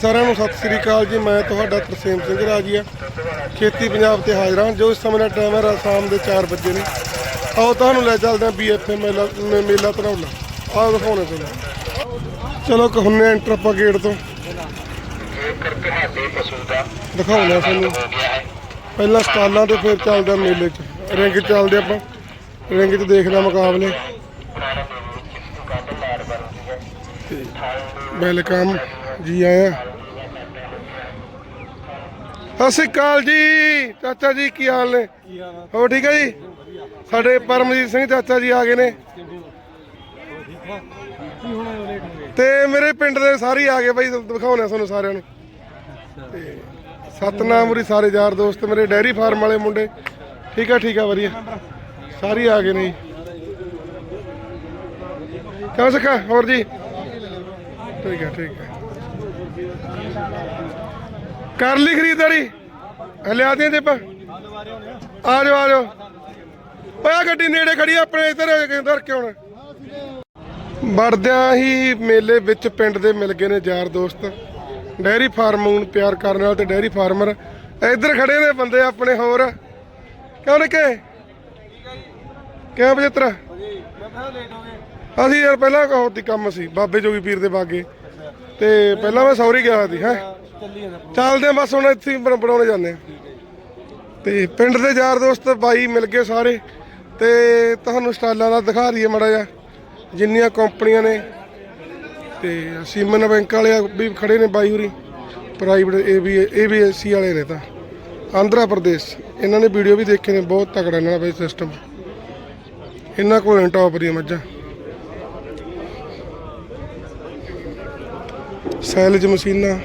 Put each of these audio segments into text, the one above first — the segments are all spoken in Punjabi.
ਸਾਰਿਆਂ ਨੂੰ ਸਤਿ ਸ੍ਰੀ ਅਕਾਲ ਜੀ ਮੈਂ ਤੁਹਾਡਾ ਤਰਸੇਮ ਸਿੰਘ ਰਾਜੀਆ। ਖੇਤੀ ਪੰਜਾਬ ਤੇ ਹਾਜ਼ਰ ਹਾਂ ਜੋ ਇਸ ਸਮੇਂ ਦਾ ਟਾਈਮ ਹੈ ਸ਼ਾਮ ਦੇ 4 ਵਜੇ ਨੇ। ਆਓ ਤੁਹਾਨੂੰ ਲੈ ਚੱਲਦੇ ਹਾਂ ਬੀਐਫਏ ਮੇਲਾ ਮੇਲਾ ਧਨੌਲਾ ਆਓ ਦਿਖਾਉਣੇ ਤੁਹਾਨੂੰ। ਚਲੋ ਕਹੁੰਨੇ ਐਂਟਰ ਆਪਾਂ ਗੇਟ ਤੋਂ। ਜੇਕਰ ਤੁਹਾਡੇ ਪਸ਼ੂ ਦਾ ਦਿਖਾਉਂਦੇ ਹਾਂ ਤੁਹਾਨੂੰ। ਹੋ ਗਿਆ ਹੈ ਪਹਿਲਾਂ ਸਟਾਲਾਂ ਤੇ ਫਿਰ ਚੱਲਦੇ ਮੇਲੇ 'ਚ। ਰਿੰਗ ਚੱਲਦੇ ਆਪਾਂ। ਰਿੰਗ 'ਚ ਦੇਖਦੇ ਮੁਕਾਬਲੇ। ਵੈਲਕਮ ਜੀ ਆਇਆ। ਸਤਿ ਸ਼੍ਰੀ ਅਕਾਲ ਜੀ, ਚਾਚਾ ਜੀ, ਕੀ ਹਾਲ ਨੇ? ਹੋ ਠੀਕ ਹੈ ਜੀ? ਸਾਡੇ ਪਰਮਜੀਤ ਸਿੰਘ ਚਾਚਾ ਜੀ ਆ ਗਏ ਨੇ। ਤੇ ਮੇਰੇ ਪਿੰਡ ਦੇ ਸਾਰੇ ਆ ਗਏ ਬਾਈ ਦਿਖਾਉਣੇ ਤੁਹਾਨੂੰ ਸਾਰਿਆਂ ਨੂੰ। ਤੇ ਸਤਨਾਮਪੁਰੀ ਸਾਰੇ ਯਾਰ ਦੋਸਤ, ਮੇਰੇ ਡੈਰੀ ਫਾਰਮ ਵਾਲੇ ਮੁੰਡੇ। ਠੀਕ ਆ ਠੀਕ ਆ, ਵਧੀਆ। ਸਾਰੇ ਆ ਗਏ ਨੇ ਜੀ। ਕਿਉਂ ਸਖਾ, ਹੋਰ ਜੀ? ਠੀਕ ਹੈ ਠੀਕ ਹੈ ਕਰ ਲਈ ਖਰੀਦਦਾਰੀ ਹਲਿਆ ਦੀਆਂ ਜੇਬਾਂ ਆ ਜਾਓ ਆ ਜਾਓ। ਓਏ ਗੱਡੀ ਨੇੜੇ ਖੜੀ ਆਪਣੇ ਇੱਧਰ ਇੱਧਰ ਕਿਉਂ ਨਾ ਵੜਦਿਆਂ ਹੀ ਮੇਲੇ ਵਿੱਚ ਪਿੰਡ ਦੇ ਮਿਲ ਗਏ ਨੇ ਯਾਰ ਦੋਸਤ। ਡੈਰੀ ਫਾਰਮ ਨੂੰ ਪਿਆਰ ਕਰਨ ਵਾਲੇ ਤੇ ਡੈਰੀ ਫਾਰਮਰ। ਇੱਧਰ ਖੜੇ ਨੇ ਬੰਦੇ ਆਪਣੇ ਹੋਰ। ਕਿਉਂ ਨਿੱਕੇ? ਕਿਉਂ ਬਜਤਰਾ? ਅਸੀਂ ਯਾਰ ਪਹਿਲਾਂ ਕਹੋ ਦੀ ਕੰਮ ਸੀ, ਬਾਬੇ ਜੋਗੀ ਪੀਰ ਦੇ ਬਾਗੇ। ਤੇ ਪਹਿਲਾਂ ਮੈਂ ਸੌਰੀ ਗਿਆ ਸੀ, ਹੈ? ਚੱਲਦੇ ਆ ਬਸ ਹੁਣ ਇੱਥੇ ਹੀ ਬਣ- ਬਣਾਉਣੇ ਜਾਂਦੇ ਆ। ਤੇ ਪਿੰਡ ਦੇ ਯਾਰ ਦੋਸਤ ਬਾਈ ਮਿਲ ਗਏ ਸਾਰੇ। ਤੇ ਤੁਹਾਨੂੰ ਸਟਾਲਾਂ ਦਾ ਦਿਖਾ ਦਈਏ ਮੜਾ ਜਾ ਜਿੰਨੀਆਂ ਕੰਪਨੀਆਂ ਨੇ। ਤੇ ਸੀਮਨ ਬੈਂਕ ਵਾਲੇ ਵੀ ਖੜੇ ਨੇ ਬਾਈ ਹੁਰੀ। ਪ੍ਰਾਈਵੇਟ ਇਹ ਵੀ ਇਹ ਵੀ ਏਸੀ ਵਾਲੇ ਨੇ ਤਾਂ। ਆਂਧਰਾ ਪ੍ਰਦੇਸ਼। ਇਹਨਾਂ ਨੇ ਵੀਡੀਓ ਵੀ ਦੇਖੇ ਨੇ ਬਹੁਤ ਤਕੜਾ ਇਹਨਾਂ ਦਾ ਬਈ ਸਿਸਟਮ ਇਹਨਾਂ ਕੋਲ ਨੇ ਟੌਪ ਦੀਆਂ ਮੱਝਾਂ। ਸੈਲਜ ਮਸ਼ੀਨਾਂ।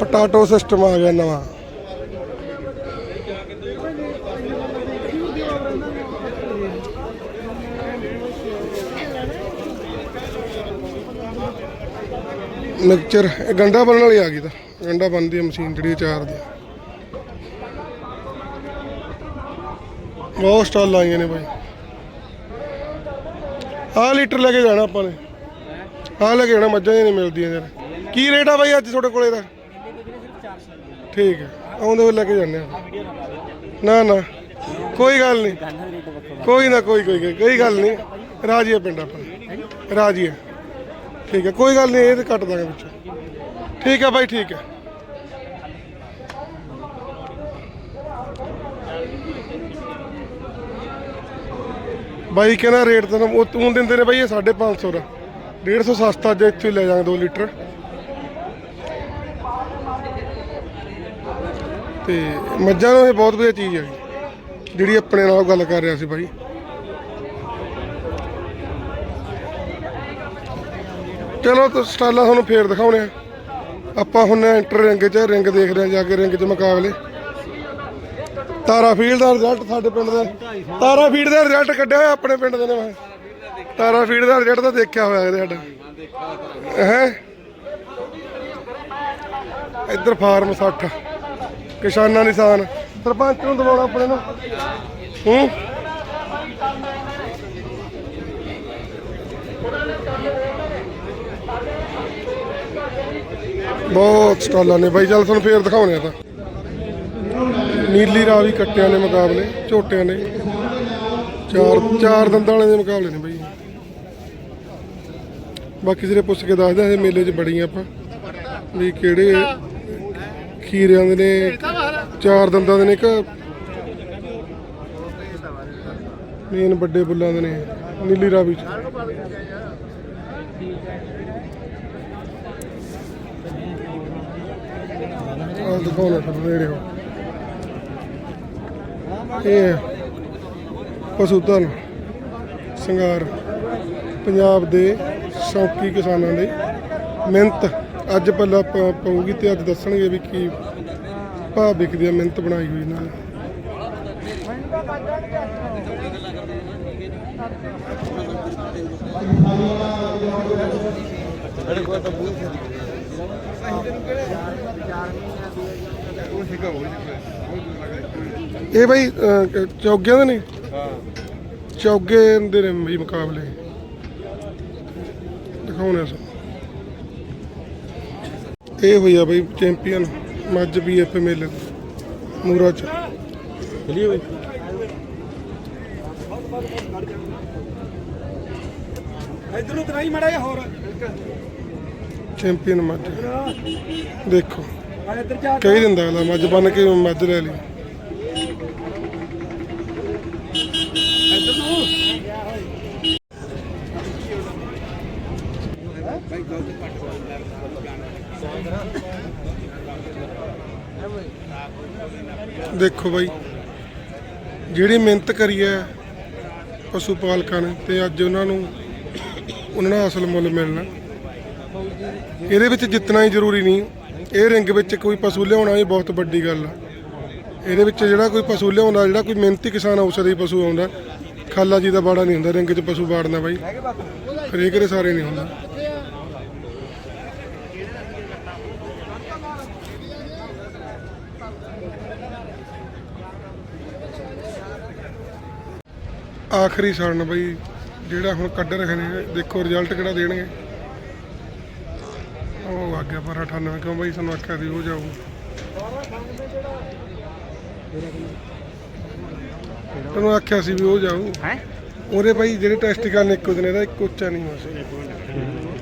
ਪਟਾਟੋ ਸਿਸਟਮ ਆ ਗਿਆ ਨਵਾਂ। ਮਿਕਸਚਰ ਇਹ ਗੰਡਾ ਬਣਨ ਵਾਲੀ ਆ ਗਈ ਤਾਂ। ਗੰਡਾ ਬਣਦੀ ਹੈ ਮਸ਼ੀਨ ਜਿਹੜੀ ਚਾਰ ਦੀ। ਬਹੁਤ ਸਟਾਲ ਲਾਈਆਂ ਨੇ ਬਾਈ। ਆਹ ਲੀਟਰ ਲੈ ਕੇ ਜਾਣਾ ਆਪਾਂ ਨੇ। ਆਹ ਲੈ ਕੇ ਜਾਣਾ, ਮੱਝਾਂ ਹੀ ਨਹੀਂ ਮਿਲਦੀਆਂ ਯਾਰ। ਕੀ ਰੇਟ ਆ ਬਾਈ ਅੱਜ ਤੁਹਾਡੇ ਕੋਲੇ ਦਾ? ਠੀਕ ਹੈ, ਆਉਂਦੇ ਹੋਏ ਲੈ ਕੇ ਜਾਂਦੇ ਆ। ਨਾ ਨਾ, ਕੋਈ ਗੱਲ ਨਹੀਂ। ਕੋਈ ਨਾ, ਕੋਈ ਕੋਈ ਕੋਈ ਗੱਲ ਨਹੀਂ। ਰਾਜੀ ਹੈ ਪਿੰਡ ਆਪਣਾ। ਰਾਜੀ ਹੈ ਠੀਕ ਹੈ, ਕੋਈ ਗੱਲ ਨਹੀਂ, ਇਹ ਤੇ ਕੱਟ ਦਾਂਗੇ ਵਿੱਚੋਂ। ਠੀਕ ਹੈ ਬਾਈ, ਠੀਕ ਹੈ। ਬਾਈ ਕਹਿੰਦਾ ਰੇਟ ਤਾਂ ਉਹ ਤੂੰ ਦਿੰਦੇ ਨੇ ਬਾਈ ਇਹ 550 ਦਾ। 150 ਸਸਤਾ ਜੇ ਇੱਥੇ ਹੀ ਲੈ ਜਾਵਾਂਗੇ 2 ਲੀਟਰ। ਤੇ ਮੱਝਾਂ ਨੂੰ ਇਹ ਬਹੁਤ ਵਧੀਆ ਚੀਜ਼ ਹੈ ਜਿਹੜੀ ਆਪਣੇ ਨਾਲ ਗੱਲ ਕਰ ਰਿਹਾ ਸੀ ਭਾਈ। ਚਲੋ ਤਾਂ ਸਟਾਲਾਂ ਤੁਹਾਨੂੰ ਫੇਰ ਦਿਖਾਉਣੇ ਆ। ਆਪਾਂ ਹੁਣ ਐਂਟਰ ਰਿੰਗ 'ਚ, ਰਿੰਗ ਦੇਖ ਰਹੇ ਆ ਜਾ ਕੇ, ਰਿੰਗ 'ਚ ਮੁਕਾਬਲੇ। ਤਾਰਾ ਫੀਲਡ ਦਾ ਰਿਜ਼ਲਟ ਸਾਡੇ ਪਿੰਡ ਦਾ। ਤਾਰਾ ਫੀਲਡ ਦਾ ਰਿਜ਼ਲਟ ਕੱਢਿਆ ਹੋਇਆ ਆਪਣੇ ਪਿੰਡ ਦੇ ਨੇ ਮੈਂ। ਤਾਰਾ ਫੀਲਡ ਦਾ ਰਿਜ਼ਲਟ ਤਾਂ ਦੇਖਿਆ ਹੋਇਆ ਇਹਦੇ ਸਾਡਾ। ਹੈ? ਇੱਧਰ ਫਾਰਮ 60 ਕਿਸਾਨਾਂ ਨਿਸ਼ਾਨ। ਸਰਪੰਚ ਨੂੰ ਦਵਾਉਣਾ ਆਪਣੇ ਨੂੰ। ਹੂੰ? ਬਹੁਤ ਸਟਾਲਾਂ ਨੇ। ਬਾਈ, ਚੱਲ ਤੁਹਾਨੂੰ ਫੇਰ ਦਿਖਾਉਣੇ ਆ ਤਾਂ। ਨੀਲੀ ਰਾਵੀ ਕੱਟਿਆਂ ਦੇ ਮੁਕਾਬਲੇ, ਝੋਟਿਆਂ ਦੇ। ਚਾਰ ਚਾਰ ਦੰਦਾਂ ਵਾਲੇ ਦੇ ਮੁਕਾਬਲੇ ਨੇ ਬਾਈ। ਬਾਕੀ ਜਿਹੜੇ ਪੁੱਛ ਕੇ ਦੱਸਦੇ ਆ ਮੇਲੇ 'ਚ ਬੜੀਆਂ ਆਪਾਂ। ਵੀ ਕਿਹੜੇ ਖੀਰਿਆਂ ਦੇ ਨੇ ਚਾਰ ਦੰਦਾਂ ਦੇ ਨੇ ਇੱਕ। ਮੇਨ ਵੱਡੇ ਬੁੱਲਾਂ ਦੇ ਨੇ, ਨੀਲੀ ਰਾਵੀ 'ਚ। ਆਹ ਦਿਖਾਉਣਾ ਤੁਹਾਨੂੰ ਨੇੜੇ ਹੋ ਇਹ ਹੈ ਪਸ਼ੂ ਧਨ, ਸ਼ਿੰਗਾਰ। ਪੰਜਾਬ ਦੇ ਸ਼ੌਕੀ ਕਿਸਾਨਾਂ ਦੇ ਮਿਹਨਤ। ਅੱਜ ਪੱਲਾ ਪ- ਪਊਗੀ ਤੇ ਅੱਜ ਦੱਸਣਗੇ ਵੀ ਕੀ ਭਾਵਿਕ ਦੀ ਮਿਹਨਤ ਬਣਾਈ ਹੋਈ ਇਹਨਾਂ ਨੇ। ਇਹ ਬਈ ਅਹ, ਚੌਗਿਆਂ ਦੇ ਨੇ ਚੌਗੇ ਦੇ ਨੇ ਬਈ ਮੁਕਾਬਲੇ। ਦਿਖਾਉਣੇ ਸੋ ਇਹ ਹੋਈ ਆ ਬਈ ਚੈਂਪੀਅਨ। ਮੱਝ ਬੀਐਫ ਮੇਲੇ ਮੂਰਾ ਚ। ਓਏ ਇਧਰ ਨੂੰ ਕਰਾਈ ਮੜਾ ਜਾ ਹੋਰ। ਚੈਂਪੀਅਨ ਮੱਝ। ਦੇਖੋ। ਆ ਇੱਧਰ ਜਾ ਕਹੀ ਦਿੰਦਾ ਅਗਲਾ ਮੱਝ ਬਣ ਕੇ ਮੱਝ ਲੈ ਲਈ। ਦੇਖੋ ਬਾਈ, ਜਿਹੜੀ ਮਿਹਨਤ ਕਰੀ ਹੈ ਪਸ਼ੂ ਪਾਲਕਾਂ ਨੇ ਤੇ ਅੱਜ ਉਹਨਾਂ ਨੂੰ ਉਹਨਾਂ ਦਾ ਅਸਲ ਮੁੱਲ ਮਿਲਣਾ। ਇਹਦੇ ਵਿੱਚ ਜਿੱਤਣਾ ਹੀ ਜ਼ਰੂਰੀ ਨਹੀਂ। ਇਹ ਰਿੰਗ ਵਿੱਚ ਕੋਈ ਪਸ਼ੂ ਲਿਆਉਣਾ ਵੀ ਬਹੁਤ ਵੱਡੀ ਗੱਲ ਆ। ਇਹਦੇ ਵਿੱਚ ਜਿਹੜਾ ਕੋਈ ਪਸ਼ੂ ਲਿਆਉਂਦਾ, ਜਿਹੜਾ ਕੋਈ ਮਿਹਨਤੀ ਕਿਸਾਨ ਆ, ਉਸ ਦਾ ਪਸ਼ੂ ਆਉਂਦਾ। ਖਾਲਾ ਜੀ ਦਾ ਬਾੜਾ ਨਹੀਂ ਹੁੰਦਾ, ਰਿੰਗ 'ਚ ਪਸ਼ੂ ਬਾੜਨਾ ਬਾਈ। ਹਰੇਕ ਦੇ ਸਾਰੇ ਨਹੀਂ ਹੁੰਦਾ। ਆਖਰੀ ਸਰਨ ਬਈ ਜਿਹੜਾ ਹੁਣ ਕੱਢ ਰਹੇ ਨੇ ਦੇਖੋ ਰਿਜ਼ਲਟ ਕਿਹੜਾ ਦੇਣਗੇ। ਉਹ ਆ ਗਿਆ ਪਰ 98 ਕਿਉਂ ਬਈ ਸਾਨੂੰ ਆਖਿਆ ਸੀ ਹੋ ਜਾਊ। ਤੈਨੂੰ ਆਖਿਆ ਸੀ ਵੀ ਹੋ ਜਾਊ। ਹੈ? ਉਹਦੇ ਭਾਈ ਜਿਹੜੇ ਟੈਸਟ ਕਰਨ ਇੱਕੋ ਦਿਨ ਇਹਦਾ ਇੱਕ ਉੱਚਾ ਨਹੀਂ ਹੋਇਆ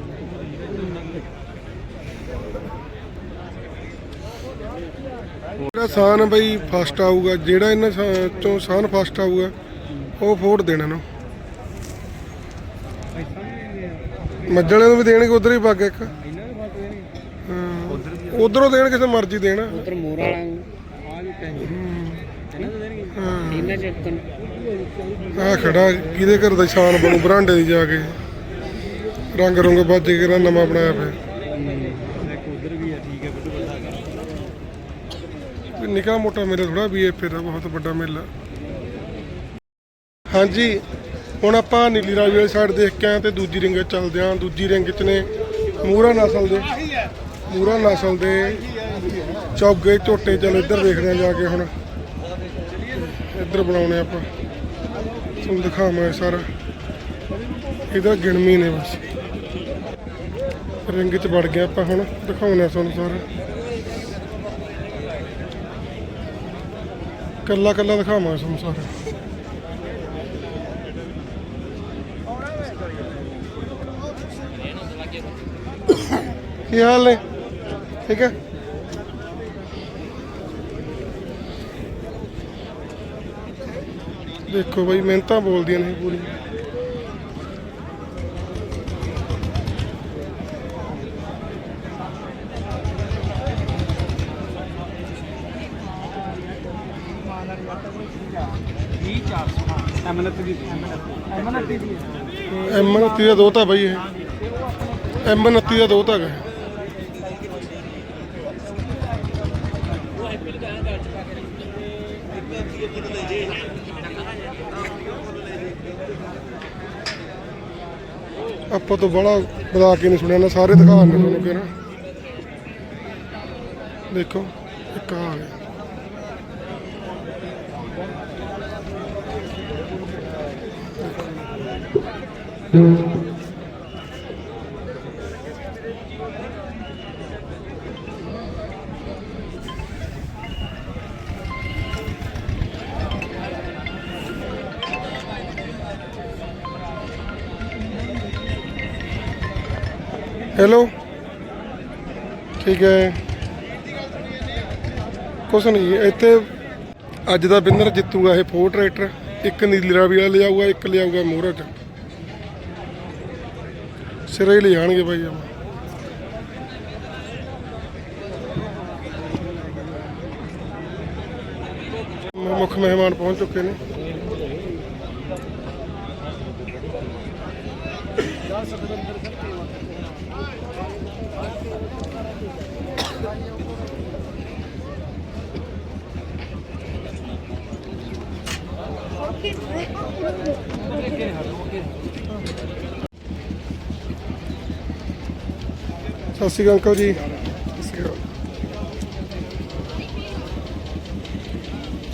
ਜਿਹੜਾ ਸਾਨ ਬਈ ਫਸਟ ਆਊਗਾ ਜਿਹੜਾ ਇਹਨਾਂ ਚੋਂ ਸਾਨ ਫਸਟ ਆਊਗਾ ਉਹ ਫੋੜ ਦੇਣਾ ਨਾ। ਮੱਜਲੇ ਨੂੰ ਵੀ ਦੇਣਗੇ ਉਧਰ ਹੀ ਪੱਗ ਇੱਕ। ਉਧਰੋਂ ਦੇਣ ਕਿਸੇ ਮਰਜ਼ੀ ਦੇਣਾ। ਉਧਰ ਮੋਰ ਵਾਲਾ ਆ ਵੀ ਕਹਿੰਦੇ ਇਹਨਾਂ ਦੇ ਦੇਣਗੇ ਹਾਂ। ਇਹਨਾਂ ਚ ਆ ਖੜਾ ਕਿਹਦੇ ਘਰ ਦਾ ਸ਼ਾਨ ਬਣੂ ਬਰਾਂਡੇ ਦੀ ਜਾ ਕੇ। ਰੰਗ ਰੰਗ ਵੱਜ ਕੇ ਨਾ ਨਵਾਂ ਬਣਾਇਆ ਪਿਆ ਉਧਰ ਵੀ ਆ ਠੀਕ ਹੈ ਬੁੱਧ ਬੰਦਾ ਵੀ ਨਿੱਕਾ ਮੋਟਾ ਮੇਲਾ ਥੋੜਾ ਵੀ ਇਹ ਫੇਰਾ ਬਹੁਤ ਵੱਡਾ ਮੇਲਾ। ਹਾਂਜੀ, ਹੁਣ ਆਪਾਂ ਨੀਲੀ ਰਾਵੀ ਵਾਲੀ ਸਾਈਡ ਦੇਖ ਕੇ ਆਏ ਤੇ ਦੂਜੀ ਰਿੰਗ 'ਚ ਚੱਲਦੇ ਆਂ ਦੂਜੀ ਰਿੰਗ 'ਚ ਨੇ ਮੂਰਾ ਨਸਲ ਦੇ ਮੂਰਾ ਨਸਲ ਦੇ ਚੌਗੇ ਝੋਟੇ ਚਲ ਇੱਧਰ ਦੇਖਦੇ ਆਂ ਜਾ ਕੇ ਹੁਣ। ਇੱਧਰ ਬਣਾਉਣੇ ਆਪਾਂ। ਤੁਹਾਨੂੰ ਦਿਖਾਵਾਂ ਇਹ ਸਾਰਾ। ਇਹਦਾ ਗਿਣਮੀ ਨੇ ਬਸ। ਰਿੰਗ 'ਚ ਵੜ ਗਏ ਆਪਾਂ ਹੁਣ। ਦਿਖਾਉਣਾ ਤੁਹਾਨੂੰ ਸਾਰਾ। ਕੱਲਾ ਕੱਲਾ ਦਿਖਾਵਾਂ ਤੁਹਾਨੂੰ ਸਾਰਾ। ਕੀ ਹਾਲ ਨੇ? ਠੀਕ ਹੈ? ਦੇਖੋ ਬਈ, ਮਿਹਨਤਾਂ ਬੋਲਦੀਆਂ ਨੇ ਪੂਰੀ। ਐਮਨਤ ਦੀ ਐਮਨਤ ਦੀ ਐਮ 29 ਦਾ ਦੋਤਾ ਬਈ ਇਹ। ਐਮ 29 ਦਾ ਦੋਤਾ ਹੈਗਾ। ਆਪਾਂ ਤੋਂ ਬੜਾ ਬਣਾ ਕੇ ਨਹੀਂ ਸੁਣਿਆ ਨਾ, ਸਾਰੇ ਦਿਖਾਉਣੇ ਤੁਹਾਨੂੰ ਕਿ ਨਾ। ਦੇਖੋ, ਇੱਕ ਆ ਗਿਆ। ਹੈਲੋ ਠੀਕ ਹੈ। ਕੁਛ ਨਹੀਂ ਇੱਥੇ ਅੱਜ ਦਾ ਵਿਨਰ ਜਿੱਤੂਗਾ ਇਹ ਫੋਰ ਟਰੈਕਟਰ ਇੱਕ ਨੀਲੀ ਰਾਵੀ ਲਿਆਊਗਾ, ਇੱਕ ਲਿਆਊਗਾ ਮੋਹਰਾ ਚ ਸਿਰੇ ਹੀ ਲੈ ਜਾਣਗੇ ਬਾਈ ਆਪਾਂ। ਮੁੱਖ ਮਹਿਮਾਨ ਪਹੁੰਚ ਚੁੱਕੇ ਨੇ। ਸਤਿ ਸ਼੍ਰੀ ਅਕਾਲ ਅੰਕਲ ਜੀ। ਸਤਿ ਸ਼੍ਰੀ ਅਕਾਲ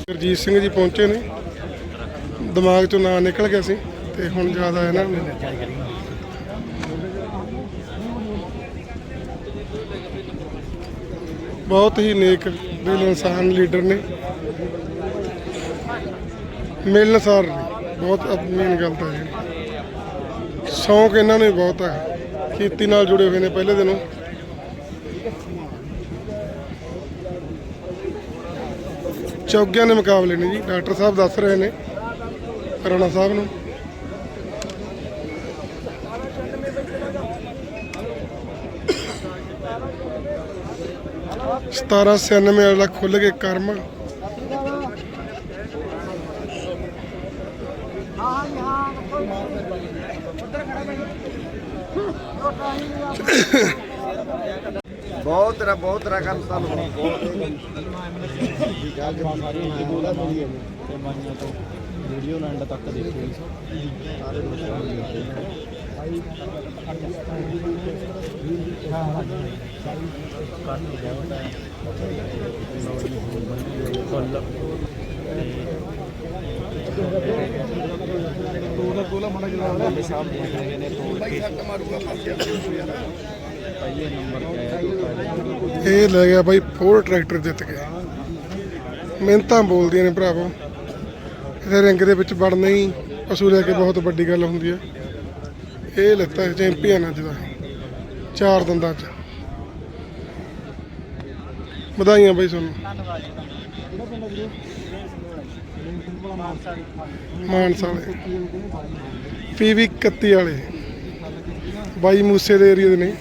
ਗੁਰਜੀਤ ਸਿੰਘ ਜੀ ਪਹੁੰਚੇ ਨੇ। ਦਿਮਾਗ ਚੋਂ ਨਾਂ ਨਿਕਲ ਗਿਆ ਸੀ ਤੇ ਹੁਣ ਜ਼ਿਆਦਾ ਹੈ ਨਾ। ਬਹੁਤ ਹੀ ਨੇਕ, ਦਿਲ ਇਨਸਾਨ ਲੀਡਰ ਨੇ। ਮਿਲਣਸਾਰ ਬਹੁਤ ਮੇਨ ਗੱਲ ਤਾਂ ਇਹ। ਸ਼ੌਂਕ ਇਹਨਾਂ ਨੂੰ ਵੀ ਬਹੁਤ ਹੈ। ਖੇਤੀ ਨਾਲ ਜੁੜੇ ਹੋਏ ਨੇ ਪਹਿਲੇ ਦਿਨੋਂ। ਚੌਗਿਆਂ ਦੇ ਮੁਕਾਬਲੇ ਨੇ ਜੀ, ਡਾਕਟਰ ਸਾਹਿਬ ਦੱਸ ਰਹੇ ਨੇ, ਰਾਣਾ ਸਾਹਿਬ ਨੂੰ। ਸਤਾਰਾਂ 97 ਵਾਲਾ ਖੁੱਲ ਕੇ ਕਰਮ। ਬਹੁਤ ਤੇਰਾ ਬਹੁਤ ਤੇਰਾ ਕੰਮ ਸਾਨੂੰ ਵੀਡੀਓ ਲੈਂਡ ਤੱਕ ਦੇਖੋ ਤੋੜਾ ਤੋਲਾ ਮੜਾ ਹੈਗੇ ਨੇ ਤੋੜ ਕੇ ਪਹਿਲੇ ਨੰਬਰ ਤੇ ਇਹ ਲੈ ਗਿਆ ਬਾਈ ਫੋਰ ਟਰੈਕਟਰ ਜਿੱਤ ਕੇ। ਮਿਹਨਤਾਂ ਬੋਲਦੀਆਂ ਨੇ ਭਰਾਵੋ। ਇਹਦੇ ਰਿੰਗ ਦੇ ਵਿੱਚ ਵੜਨਾ ਹੀ ਪਸ਼ੂ ਲੈ ਕੇ ਬਹੁਤ ਵੱਡੀ ਗੱਲ ਹੁੰਦੀ ਹੈ ਇਹ ਲੱਤਾ ਚੈਂਪੀਅਨ ਅੱਜ ਦਾ। ਚਾਰ ਦੰਦਾਂ ਚ। ਵਧਾਈਆਂ ਬਾਈ ਤੁਹਾਨੂੰ। ਮਾਨਸਾ ਵਾਲੇ। ਪੀਵੀ 31 ਵਾਲੇ। ਬਾਈ ਮੂਸੇ ਦੇ ਏਰੀਆ ਦੇ ਨੇ।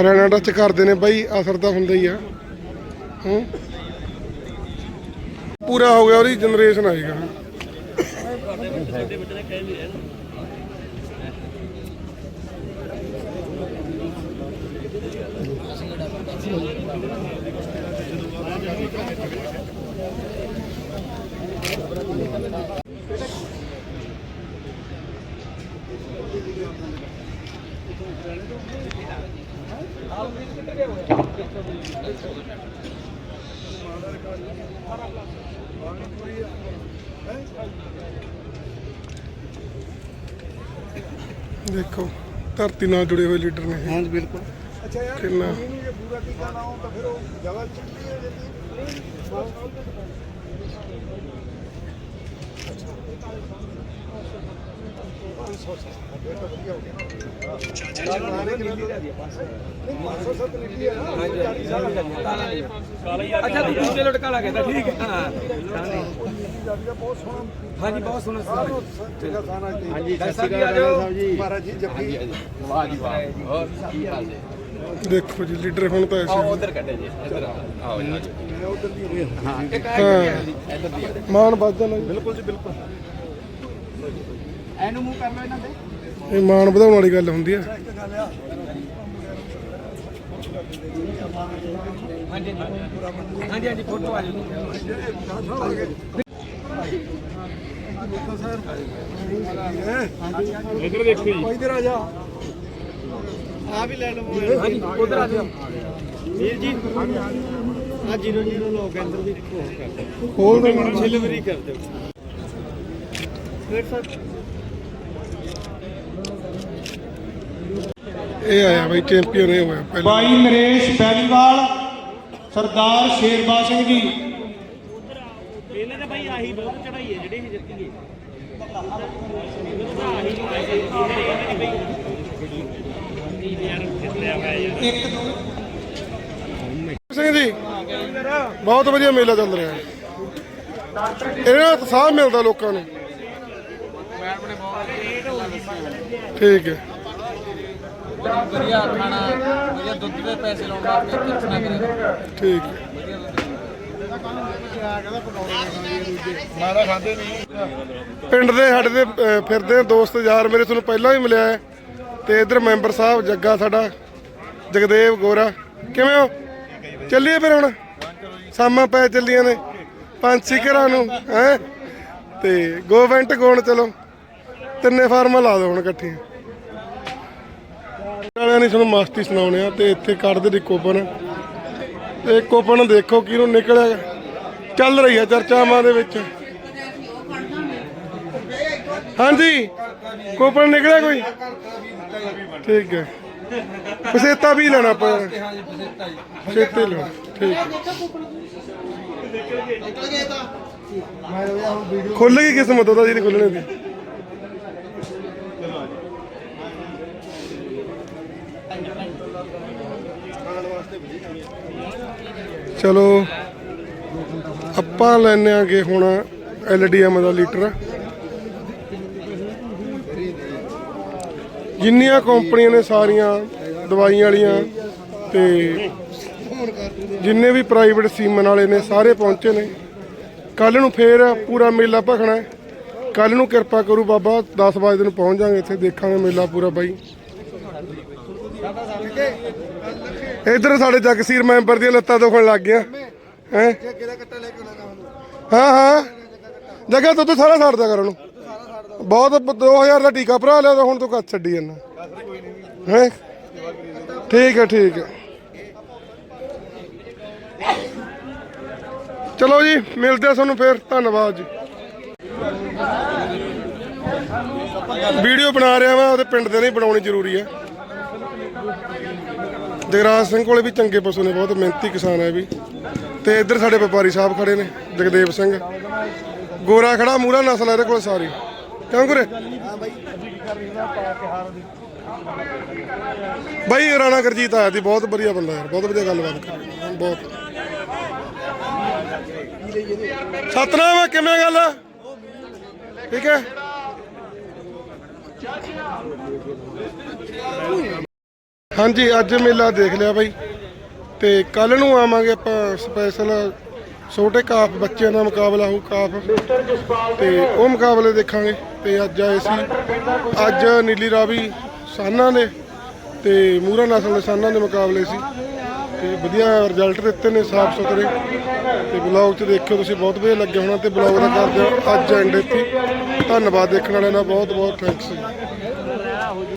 ਹਰਿਆਣਾ ਟੱਚ ਕਰਦੇ ਨੇ ਬਾਈ, ਅਸਰ ਤਾਂ ਹੁੰਦਾ ਹੀ ਆ। ਹੂੰ। ਪੂਰਾ ਹੋ ਗਿਆ ਉਹਦੀ ਜਨਰੇਸ਼ਨ ਆਏਗਾ। ਦੇਖੋ ਧਰਤੀ ਨਾਲ ਜੁੜੇ ਹੋਏ ਲੀਡਰ ਨੇ ਹਾਂ ਬਿਲਕੁਲ। ਕਿੰਨਾ? ਪੂਰਾ ਟੀਕਾ ਲਾਉਂ ਤਾਂ ਫਿਰ ਉਹ ਜਗ੍ਹਾ ਚੁੱਕੀ ਹੈ ਜਿਹੜੀ। ਅੱਛਾ ਤੂੰ ਦੂਜੇ ਲਟਕਾ ਲਾ ਕਹਿੰਦਾ ਠੀਕ ਹੈ। ਹਾਂ। ਹਾਂਜੀ ਬਹੁਤ ਸੋਹਣਾ ਹਾਂਜੀ ਸਤਿ ਸ਼੍ਰੀ ਅਕਾਲ ਸਾਹਿਬ ਜੀ। ਮਹਾਰਾਜ ਜੀ ਜੱਫੀ। ਵਾਹ ਜੀ ਵਾਹ। ਹੋਰ ਕੀ ਹਾਲ ਹੈ ਦੇਖੋ ਜੀ ਲੀਡਰ ਹੁਣ ਤਾਂ ਐਸੇ ਉਧਰ ਕੱਢੇ ਜੀ ਇੱਧਰ ਆਓ। ਆਓ ਜੀ ਹਾਂ ਇੱਕ ਹਾਂ। ਇੱਧਰ ਦੀ ਮਾਨ ਵੱਧ ਜਾਣਾ ਜੀ। ਬਿਲਕੁਲ ਜੀ ਬਿਲਕੁਲ। ਐਨੂੰ ਮੂੰਹ ਕਰ ਲਓ ਇਹਨਾਂ ਦੇ। ਇਹ ਮਾਨ ਵਧਾਉਣ ਵਾਲੀ ਗੱਲ ਹੁੰਦੀ ਆ। ਹਾਂਜੀ ਹਾਂਜੀ ਹਾਂਜੀ ਫੋਟੋ ਆ ਜਾਓ। ਇਧਰ ਆ ਜਾ। ਆ ਵੀ ਲੈ ਲਓ ਹਾਂਜੀ ਉਧਰ ਆ ਜਾਓ। ਵੀਰ ਜੀ। ਆ ਜੀਰੋ ਜੀਰੋ ਲੋ ਕੇਂਦਰ ਦੀ ਕੋਲ ਕਰ ਖੋਲ ਦੇ ਡਿਲੀਵਰੀ ਕਰ ਦਿਓ। ਇਹ ਆਇਆ ਬਾਈ ਚੈਂਪੀਅਨ ਇਹ ਹੋਇਆ ਪਹਿਲਾਂ। ਬਾਈ ਨਰੇਸ਼ ਬੈਲੀਵਾਲ ਸਰਦਾਰ ਸ਼ੇਰਬਾ ਸਿੰਘ ਜੀ। ਇਹਨੇ ਭਾਈ ਆਹੀ ਬਹੁਤ ਚੜਾਈ ਹੈ ਜਿਹੜੇ ਇਹ ਜਿੱਤ ਗਏ ਸਿੰਘ ਜੀ ਬਹੁਤ ਵਧੀਆ ਮੇਲਾ ਚੱਲ ਰਿਹਾ ਹੈ ਇਹਦੇ ਨਾਲ ਉਤਸ਼ਾਹ ਮਿਲਦਾ ਲੋਕਾਂ ਨੂੰ। ਠੀਕ ਹੈ। ਵਧੀਆ ਖਾਣਾ ਵਧੀਆ ਦੁੱਧ ਦੇ ਪੈਸੇ ਲਾਉਣ ਵਾਸਤੇ ਕਿਰਚ ਨਾ ਕਰੇ ਠੀਕ। ਪਿੰਡ ਦੇ ਸਾਡੇ ਦੇ ਫਿਰਦੇ ਆ ਦੋਸਤ ਯਾਰ ਮੇਰੇ ਤੁਹਾਨੂੰ ਪਹਿਲਾਂ ਵੀ ਮਿਲਿਆ ਹੈ। ਤੇ ਇਧਰ ਮੈਂਬਰ ਸਾਹਿਬ ਜੱਗਾ ਸਾਡਾ ਜਗਦੇਵ ਗੋਰਾ। ਕਿਵੇਂ ਹੋ? ਚੱਲੀਏ ਫਿਰ ਹੁਣ? ਸਾਮਾਂ ਪੈ ਚੱਲੀਆਂ ਨੇ। ਪੰਜ ਛੇ ਘਰਾਂ ਨੂੰ ਹੈ? ਤੇ ਗੋਵੈਂਟ ਗੋਣ ਚਲੋ। ਤਿੰਨੇ ਫਾਰਮਾਂ ਲਾ ਦੋ ਹੁਣ ਇਕੱਠੀਆਂ। ਵਾਲਿਆਂ ਨੇ ਤੁਹਾਨੂੰ ਮਸਤੀ ਸੁਣਾਉਣੇ ਆ ਤੇ ਇੱਥੇ ਕੱਢਦੇ ਦੀ ਕੋਪਨ। ਤੇ ਕੋਪਨ ਦੇਖੋ ਕਿਹਨੂੰ ਨਿਕਲਿਆ। ਚੱਲ ਰਹੀ ਆ ਚਰਚਾਵਾਂ ਦੇ ਵਿੱਚ। ਹਾਂਜੀ। ਕੋਪਨ ਨਿਕਲਿਆ ਕੋਈ? ਠੀਕ ਹੈ। ਪਸੇਤਾ ਵੀ ਲੈਣਾ ਆਪਾਂ। ਤੇ ਹਾਂ ਲੈਣਾ। ਠੀਕ। ਖੁੱਲ ਗਈ ਕਿਸਮਤ ਉਹਦਾ ਜਿਹਦੀ ਖੁੱਲਣੇ ਦੀ ਚਲੋ, ਆਪਾਂ ਲੈਣੇ ਆਗੇ ਹੁਣ ਐਲਡੀਐਮ ਦਾ ਲੀਟਰ। ਜਿੰਨੀਆਂ ਕੰਪਨੀਆਂ ਨੇ ਸਾਰੀਆਂ ਦਵਾਈਆਂ ਵਾਲੀਆਂ ਤੇ ਜਿੰਨੇ ਵੀ ਪ੍ਰਾਈਵੇਟ ਸੀਮਨ ਵਾਲੇ ਨੇ ਸਾਰੇ ਪਹੁੰਚੇ ਨੇ। ਕੱਲ ਨੂੰ ਫੇਰ ਪੂਰਾ ਮੇਲਾ ਭਖਣਾ ਕੱਲ ਨੂੰ ਕਿਰਪਾ ਕਰੂ ਬਾਬਾ 10 ਵਜੇ ਨੂੰ ਪਹੁੰਚ ਜਾਾਂਗੇ, ਇੱਥੇ ਦੇਖਾਂਗੇ ਮੇਲਾ ਪੂਰਾ ਬਾਈ। ਇਧਰ ਸਾਡੇ ਜਗਸੀਰ ਮੈਂਬਰ ਦੀਆਂ ਲੱਤਾਂ ਦੁਖਣ ਲੱਗ ਗਿਆ ਹੈ? ਹਾਂ ਹਾਂ। ਜਗ੍ਹਾ ਤੂੰ ਸਾਰਾ ਛੱਡਦਾ ਕਰ ਉਹਨੂੰ। ਬਹੁਤ 2000 ਦਾ ਟੀਕਾ ਭਰਾ ਲਿਆ ਤਾਂ ਹੁਣ ਤੂੰ ਕੱਤ ਛੱਡੀ ਜਾਂਦਾ। ਹੈ? ਠੀਕ ਹੈ ਠੀਕ ਹੈ। ਚਲੋ ਜੀ, ਮਿਲਦੇ ਆ ਤੁਹਾਨੂੰ ਫੇਰ। ਧੰਨਵਾਦ ਜੀ। ਵੀਡੀਓ ਬਣਾ ਰਿਹਾ ਵਾਂ, ਉਹਦੇ ਪਿੰਡ ਦੇ ਨਹੀਂ ਬਣਾਉਣੀ ਜ਼ਰੂਰੀ ਹੈ। ਜਗਰਾਜ ਸਿੰਘ ਕੋਲੇ ਵੀ ਚੰਗੇ ਪਸ਼ੂ ਨੇ, ਬਹੁਤ ਮਿਹਨਤੀ ਕਿਸਾਨ ਹੈ ਵੀ। ਤੇ ਇੱਧਰ ਸਾਡੇ ਵਪਾਰੀ ਸਾਹਿਬ ਖੜੇ ਨੇ, ਜਗਦੇਵ ਸਿੰਘ। ਗੋਰਾ ਖੜਾ ਮੂਰਾ ਨਸਲ ਹੈ ਇਹਦੇ ਕੋਲ ਸਾਰੀ। ਕਿਉਂ ਗੁਰੇ? ਬਾਈ, ਰਾਣਾ ਗੁਰਜੀਤ ਆਇਆ ਦੀ ਬਹੁਤ ਵਧੀਆ ਬੰਦਾ ਯਾਰ, ਬਹੁਤ ਵਧੀਆ ਗੱਲਬਾਤ ਕਰ ਬਹੁਤ। ਸਤਨਾਮ, ਕਿਵੇਂ ਗੱਲ? ਆ? ਠੀਕ ਹੈ? ਹਾਂਜੀ, ਅੱਜ ਮੇਲਾ ਦੇਖ ਲਿਆ ਬਾਈ। ਤੇ ਕੱਲ ਨੂੰ ਆਵਾਂਗੇ ਆਪਾਂ ਸਪੈਸ਼ਲ ਛੋਟੇ ਕਾਫ ਬੱਚਿਆਂ ਦਾ ਮੁਕਾਬਲਾ ਹੋਊ ਕਾਫ। ਤੇ ਉਹ ਮੁਕਾਬਲੇ ਦੇਖਾਂਗੇ। ਤੇ ਅੱਜ ਆਏ ਸੀ, ਅੱਜ ਨੀਲੀ ਰਾਵੀ ਸਾਨਾਂ ਦੇ ਤੇ ਮੂਰਾ ਨਸਲ ਦੇ ਸਾਨਾਂ ਦੇ ਮੁਕਾਬਲੇ ਸੀ। ਤੇ ਵਧੀਆ ਰਿਜ਼ਲਟ ਦਿੱਤੇ ਨੇ ਸਾਫ਼ ਸੁਥਰੇ। ਤੇ ਬਲੌਗ 'ਚ ਦੇਖਿਓ ਤੁਸੀਂ, ਬਹੁਤ ਵਧੀਆ ਲੱਗਿਆ ਹੋਣਾ ਤੇ ਬਲੌਗ ਦਾ ਕਰਦੇ ਹਾਂ ਅੱਜ ਐਂਡ ਇੱਥੇ। ਧੰਨਵਾਦ ਦੇਖਣ ਵਾਲਿਆਂ ਦਾ ਬਹੁਤ ਬਹੁਤ ਥੈਂਕਸ